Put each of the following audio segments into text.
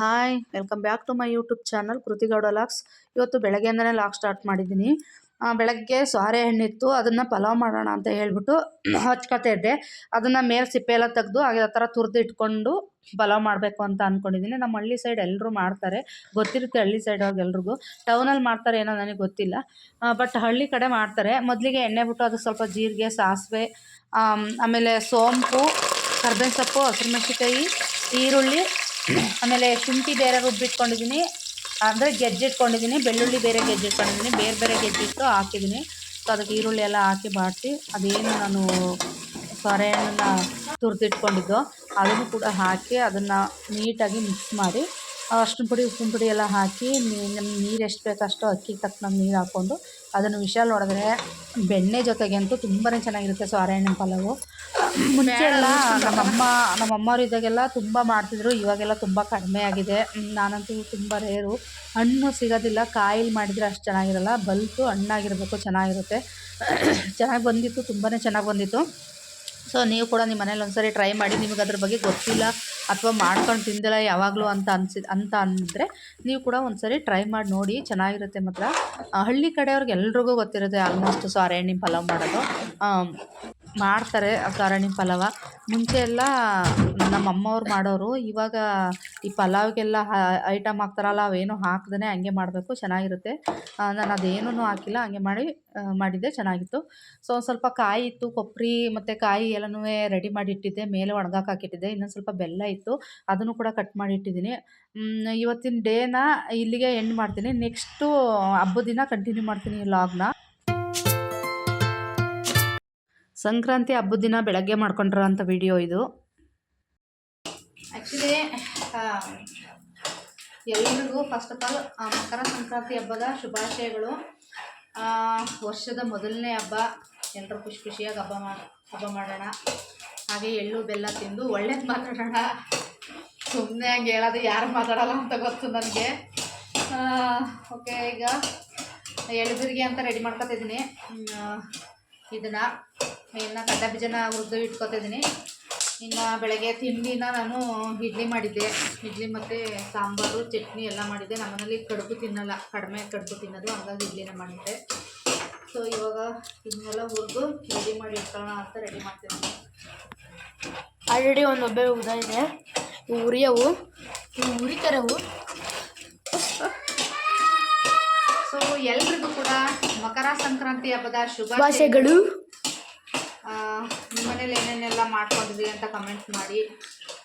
Hi welcome back to my YouTube channel Kriti Gowda LOX ಇವತ್ತು ಬೆಳಗ್ಗೆಯಿಂದನೇ lock start ಮಾಡಿದ್ದೀನಿ. ಬೆಳಗ್ಗೆ ಸಾರೆ ಹಣ್ಣಿತ್ತು, ಅದನ್ನು ಪಲಾವ್ ಮಾಡೋಣ ಅಂತ ಹೇಳ್ಬಿಟ್ಟು ಹಚ್ಕೊತಾ ಇದ್ದೆ. ಅದನ್ನು ಮೇಲೆ ಸಿಪ್ಪೆ ಎಲ್ಲ ತೆಗೆದು, ಹಾಗೆ ಆ ಥರ ತುರಿದು ಇಟ್ಕೊಂಡು ಪಲಾವ್ ಮಾಡಬೇಕು ಅಂತ ಅಂದ್ಕೊಂಡಿದ್ದೀನಿ ನಮ್ಮ ಹಳ್ಳಿ ಸೈಡ್ ಎಲ್ಲರೂ ಮಾಡ್ತಾರೆ. ಗೊತ್ತಿರುತ್ತೆ ಹಳ್ಳಿ ಸೈಡ್ ಅವ್ರಿಗೆ ಎಲ್ರಿಗೂ. ಟೌನಲ್ಲಿ ಮಾಡ್ತಾರೆ ಏನೋ ನನಗೆ ಗೊತ್ತಿಲ್ಲ. ಬಟ್ ಹಳ್ಳಿ ಕಡೆ ಮಾಡ್ತಾರೆ. ಮೊದಲಿಗೆ ಎಣ್ಣೆ ಬಿಟ್ಟು ಅದು ಸ್ವಲ್ಪ ಜೀರಿಗೆ, ಸಾಸಿವೆ ಆಮೇಲೆ ಸೋಂಪು, ಕರ್ಬೇವಿನ ಸೊಪ್ಪು ಹಸಿರುಮೆಣಸಿಕಾಯಿ ಈರುಳ್ಳಿ ಆಮೇಲೆ ಶುಂಠಿ ಬೇರೆ ರುಬ್ಬಿಟ್ಕೊಂಡಿದ್ದೀನಿ ಅಂದರೆ ಗೆಜ್ಜಿಟ್ಕೊಂಡಿದ್ದೀನಿ ಬೆಳ್ಳುಳ್ಳಿ ಬೇರೆ ಗೆಜ್ಜಿಟ್ಕೊಂಡಿದ್ದೀನಿ ಬೇರೆ ಬೇರೆ ಗೆಜ್ಜಿಟ್ಟು ಹಾಕಿದ್ದೀನಿ. ಸೊ ಅದಕ್ಕೆ ಈರುಳ್ಳಿ ಎಲ್ಲ ಹಾಕಿ ಬಾಡಿಸಿ, ಅದೇನು ನಾನು ಸೊರೆಯನ್ನು ತುರಿದಿಟ್ಕೊಂಡಿದ್ದೋ ಅದನ್ನು ಕೂಡ ಹಾಕಿ ಅದನ್ನು ನೀಟಾಗಿ ಮಿಕ್ಸ್ ಮಾಡಿ ಅರ್ಶಿನ ಪುಡಿ, ಉಪ್ಪಿನ ಪುಡಿ ಎಲ್ಲ ಹಾಕಿ ನಮ್ಗೆ ನೀರು ಎಷ್ಟು ಬೇಕೋ ಅಷ್ಟು ಅಕ್ಕಿಗೆ ತಕ್ಕಂಗೆ ನೀರು ಹಾಕ್ಕೊಂಡು ಅದನ್ನು ವಿಶಾಲ್ ಹೊಡೆದ್ರೆ ಬೆಣ್ಣೆ ಜೊತೆಗಂತೂ ತುಂಬನೇ ಚೆನ್ನಾಗಿರುತ್ತೆ ಸೊರೆ ಹಣ್ಣಿನ ಪಲಾವು. ಮುಂಚೆ ಎಲ್ಲ ನಮ್ಮಮ್ಮ, ನಮ್ಮಮ್ಮವ್ರು ಇದ್ದಾಗೆಲ್ಲ ತುಂಬ ಮಾಡ್ತಿದ್ರು, ಇವಾಗೆಲ್ಲ ತುಂಬ ಕಡಿಮೆ ಆಗಿದೆ. ನಾನಂತೂ ತುಂಬ ರೇರು. ಹಣ್ಣು ಸಿಗೋದಿಲ್ಲ, ಕಾಯಿಲಿ ಮಾಡಿದರೆ ಅಷ್ಟು ಚೆನ್ನಾಗಿರಲ್ಲ, ಬಲ್ತು ಹಣ್ಣಾಗಿರಬೇಕು, ಚೆನ್ನಾಗಿರುತ್ತೆ. ಚೆನ್ನಾಗಿ ಬಂದಿತ್ತು ತುಂಬಾ ಚೆನ್ನಾಗಿ ಬಂದಿತ್ತು. ಸೊ ನೀವು ಕೂಡ ನಿಮ್ಮ ಮನೇಲಿ ಒಂದ್ಸರಿ ಟ್ರೈ ಮಾಡಿ, ನಿಮಗೆ ಅದ್ರ ಬಗ್ಗೆ ಗೊತ್ತಿಲ್ಲ. ಅಥವಾ ಮಾಡ್ಕೊಂಡು ತಿಂದಿಲ್ಲ ಯಾವಾಗಲೂ ಅಂತ ಅನ್ಸಿ ಅಂತ ಅಂದರೆ ನೀವು ಕೂಡ ಒಂದ್ಸರಿ ಟ್ರೈ ಮಾಡಿ ನೋಡಿ, ಚೆನ್ನಾಗಿರುತ್ತೆ ಮಾತ್ರ. ಹಳ್ಳಿ ಕಡೆಯವ್ರಿಗೆ ಎಲ್ರಿಗೂ ಗೊತ್ತಿರುತ್ತೆ ಆಲ್ಮೋಸ್ಟ್ ಸಾರೆ ಎಣ್ಣೆ ಪಲಾವ್ ಮಾಡೋದು. ಮಾಡ್ತಾರೆ ಗಾರಣಿ ಪಲಾವ. ಮುಂಚೆ ಎಲ್ಲ ನಮ್ಮ ಅಮ್ಮವ್ರು ಮಾಡೋರು ಇವಾಗ ಈ ಪಲಾವ್ಗೆಲ್ಲ ಐಟಮ್ ಹಾಕ್ತಾರಲ್ಲ, ಅವೇನು ಹಾಕ್ದೇ ಹಂಗೆ ಮಾಡಬೇಕು, ಚೆನ್ನಾಗಿರುತ್ತೆ. ನಾನು ಅದೇನೂ ಹಾಕಿಲ್ಲ, ಹಂಗೆ ಮಾಡಿ ಮಾಡಿದ್ದೆ, ಚೆನ್ನಾಗಿತ್ತು. ಸೊ, ಒಂದು ಸ್ವಲ್ಪ ಕಾಯಿ ಇತ್ತು ಕೊಬ್ಬರಿ ಮತ್ತು ಕಾಯಿ ಎಲ್ಲನೂ ರೆಡಿ ಮಾಡಿ ಇಟ್ಟಿದ್ದೆ, ಮೇಲೆ ಒಣಗಾಕ ಹಾಕಿಟ್ಟಿದ್ದೆ, ಇನ್ನೊಂದು ಸ್ವಲ್ಪ ಬೆಲ್ಲ ಇತ್ತು, ಅದನ್ನು ಕೂಡ ಕಟ್ ಮಾಡಿ ಇಟ್ಟಿದ್ದೀನಿ. ಇವತ್ತಿನ ಡೇನ ಇಲ್ಲಿಗೆ ಎಂಡ್ ಮಾಡ್ತೀನಿ. ನೆಕ್ಸ್ಟು ಹಬ್ಬದ ದಿನ ಕಂಟಿನ್ಯೂ ಮಾಡ್ತೀನಿ ಲಾಗ್ನ ಸಂಕ್ರಾಂತಿ ಹಬ್ಬದ ದಿನ ಬೆಳಗ್ಗೆ ಮಾಡ್ಕೊಂಡಿರೋ ಅಂಥ ವಿಡಿಯೋ ಇದು. ಆ್ಯಕ್ಚುಲಿ ಎಲ್ಲರಿಗೂ first of all Makara Sankranti ಹಬ್ಬದ ಶುಭಾಶಯಗಳು. ವರ್ಷದ ಮೊದಲನೇ ಹಬ್ಬ ಎಲ್ಲರೂ ಖುಷಿ ಖುಷಿಯಾಗಿ ಹಬ್ಬ ಮಾಡಿ ಹಬ್ಬ ಮಾಡೋಣ. ಹಾಗೆ ಎಳ್ಳು, ಬೆಲ್ಲ ತಿಂದು ಒಳ್ಳೇದು ಮಾತಾಡೋಣ. ಸುಮ್ಮನೆ ಹಂಗೆ ಹೇಳೋದು ಯಾರು ಮಾತಾಡೋಲ್ಲ ಅಂತ ಗೊತ್ತು ನನಗೆ. ಓಕೆ ಈಗ ಎಳ್ಬಿರಿಗೆ ಅಂತ ರೆಡಿ ಮಾಡ್ಕೊತಿದ್ದೀನಿ. ಇದನ್ನು. ಇನ್ನು ಕಡ್ಲೆ ಬೀಜನ ಹುರಿದು ಇಟ್ಕೊತಿದ್ದೀನಿ ಇನ್ನು ಬೆಳಗ್ಗೆ ತಿಂಡಿನ ನಾನು ಇಡ್ಲಿ ಮಾಡಿದ್ದೆ. ಇಡ್ಲಿ ಮತ್ತು ಸಾಂಬಾರು ಚಟ್ನಿ ಎಲ್ಲ ಮಾಡಿದ್ದೆ. ನಮ್ಮನೇಲಿ ಕಡುಬು ತಿನ್ನಲ್ಲ. ಕಡಿಮೆ ಕಡುಬು ತಿನ್ನೋದು. ಹಂಗಾಗಿ ಇಡ್ಲಿನ ಮಾಡಿದ್ದೆ. ಸೊ ಇವಾಗ ಇದನ್ನೆಲ್ಲ ಹುರಿದು ರೆಡಿ ಮಾಡಿ ಇಟ್ಕೊಳ್ಳೋಣ ಅಂತ ರೆಡಿ ಮಾಡ್ತಿದ್ದೀನಿ ಆಲ್ರೆಡಿ ಒಂದು ಒಬ್ಬೆ ಉದ ಇದೆ. ಉರಿಯವು ಇವು ಉರಿತಾರೆ ಅವು. ಸೊ ಎಲ್ರಿಗೂ ಕೂಡ ಮಕರ ಸಂಕ್ರಾಂತಿ ಹಬ್ಬದ ಶುಭಾಶಯಗಳು. ಭಾಷೆಗಳು ನಿಮ್ಮ ಮನೇಲಿ ಏನೇನೆಲ್ಲ ಮಾಡ್ಕೊಂಡಿದ್ವಿ ಅಂತ ಕಮೆಂಟ್ ಮಾಡಿ.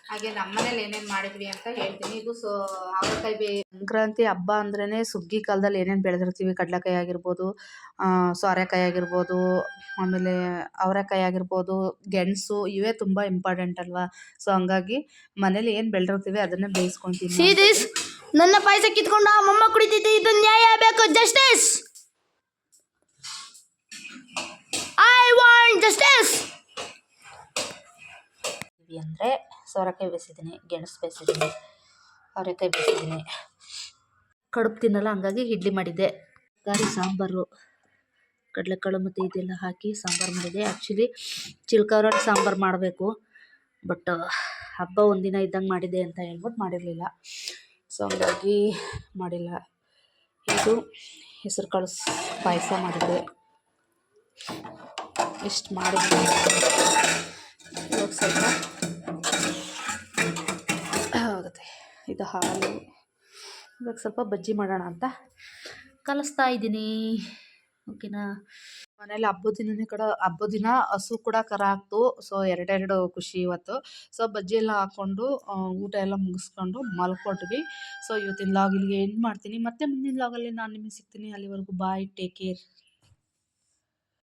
ಹಾಗೆ ನಮ್ಮ ಮನೇಲಿ ಏನೇನು ಮಾಡಿದ್ವಿ ಅಂತ ಹೇಳ್ತೀನಿ. ಇದು ಸೊ, ಅವರೆಕಾಯಿ ಬೇ, ಸಂಕ್ರಾಂತಿ ಹಬ್ಬ ಅಂದ್ರೇ ಸುಗ್ಗಿ ಕಾಲದಲ್ಲಿ ಏನೇನು ಬೆಳೆದಿರ್ತೀವಿ? ಕಡಲೆಕಾಯಿ ಆಗಿರ್ಬೋದು ಸೋರೆಕಾಯಿ ಆಗಿರ್ಬೋದು, ಆಮೇಲೆ ಅವರೆಕಾಯಿ ಆಗಿರ್ಬೋದು, ಗೆಣಸು ಇವೇ ತುಂಬ ಇಂಪಾರ್ಟೆಂಟ್ ಅಲ್ವಾ? ಸೊ ಹಂಗಾಗಿ ಮನೇಲಿ ಏನು ಬೆಳೆದಿರ್ತೀವಿ ಅದನ್ನೇ ಬೇಯಿಸ್ಕೊಂತೀವಿ ನನ್ನ ಪಾಯಸ ಕಿತ್ಕೊಂಡು ಮಮ್ಮ ಕುಡಿತಿದ್ದೆ. ಇದು ನ್ಯಾಯ ಬೇಕು ಜಸ್ಟಿಸ್ ಜಸ್ಟಿಸ್ ಅಂದರೆ ಸೋರೆಕಾಯಿ ಬೇಯಿಸಿದ್ದೀನಿ ಗೆಣಸು ಬೇಯಿಸಿದ್ದೀನಿ ಅವರೆಕಾಯಿ ಬೇಯಿಸಿದ್ದೀನಿ ಕಡುಬು ತಿನ್ನಲ್ಲ, ಹಂಗಾಗಿ ಇಡ್ಲಿ ಮಾಡಿದ್ದೆ. ತರಕಾರಿ, ಸಾಂಬಾರು, ಕಡಲೆಕಾಳು ಮತ್ತು ಇದೆಲ್ಲ ಹಾಕಿ ಸಾಂಬಾರು ಮಾಡಿದೆ. ಆ್ಯಕ್ಚುಲಿ ಚಿಲ್ಕವರಟ್ಟು ಸಾಂಬಾರು ಮಾಡಬೇಕು ಬಟ್ ಹಬ್ಬ ಒಂದಿನ ಇದ್ದಂಗೆ ಮಾಡಿದೆ ಅಂತ ಹೇಳ್ಬಿಟ್ಟು ಮಾಡಿರಲಿಲ್ಲ. ಸೊ ಹಂಗಾಗಿ ಮಾಡಿಲ್ಲ. ಇದು ಹೆಸರು ಕಾಳು ಪಾಯಸ ಮಾಡಿದ್ದೆ. ಇಷ್ಟು ಮಾಡಿದ್ವಿ ಇವಾಗ ಸ್ವಲ್ಪ ಆಗುತ್ತೆ. ಇದು ಹಾಲು. ಇವಾಗ ಸ್ವಲ್ಪ ಬಜ್ಜಿ ಮಾಡೋಣ ಅಂತ ಕಲಿಸ್ತಾ ಇದ್ದೀನಿ. ಓಕೆನಾ? ಮನೇಲಿ ಹಬ್ಬದ ದಿನನೇ ಕೂಡ, ಹಬ್ಬದ ದಿನ ಹಸು ಕೂಡ ಕರ ಹಾಕ್ತು ಸೊ ಎರಡೆರಡು ಖುಷಿ ಇವತ್ತು. ಸೊ ಬಜ್ಜಿ ಎಲ್ಲ ಹಾಕ್ಕೊಂಡು ಊಟ ಎಲ್ಲ ಮುಗಿಸ್ಕೊಂಡು ಮಲ್ಕೊಟ್ವಿ. ಸೊ ಇವತ್ತಿನ ಲಾಗ್ ಇಲ್ಲಿಗೆ ಮಾಡ್ತೀನಿ. ಮತ್ತೆ ಮುಂದಿನ ಲಾಗಲ್ಲಿ ನಾನು ನಿಮಗೆ ಸಿಗ್ತೀನಿ. ಅಲ್ಲಿವರೆಗೂ ಬಾಯ್ ಟೇಕ್ ಕೇರ್